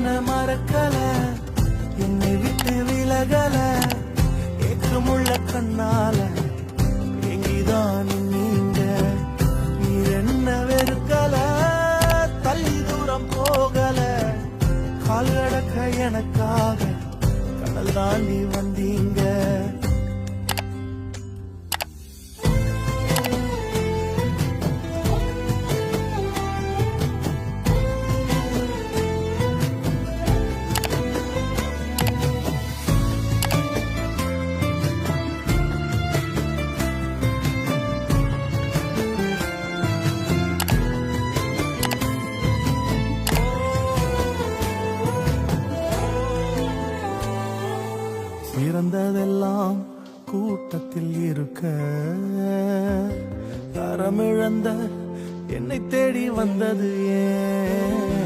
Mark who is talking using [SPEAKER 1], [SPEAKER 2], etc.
[SPEAKER 1] மறக்கல என்னை விட்டு விலகல ஏக்கமுள்ள கண்ணால எங்கிதான் நீங்க. நீ என்ன வெறுக்கல தள்ளி தூரம் போகல. கால் கடக்க எனக்காக கடல் தாண்டி வந்தி இறந்ததெல்லாம் கூட்டத்தில் இருக்க. தரமிழந்த என்னை தேடி வந்தது ஏன்?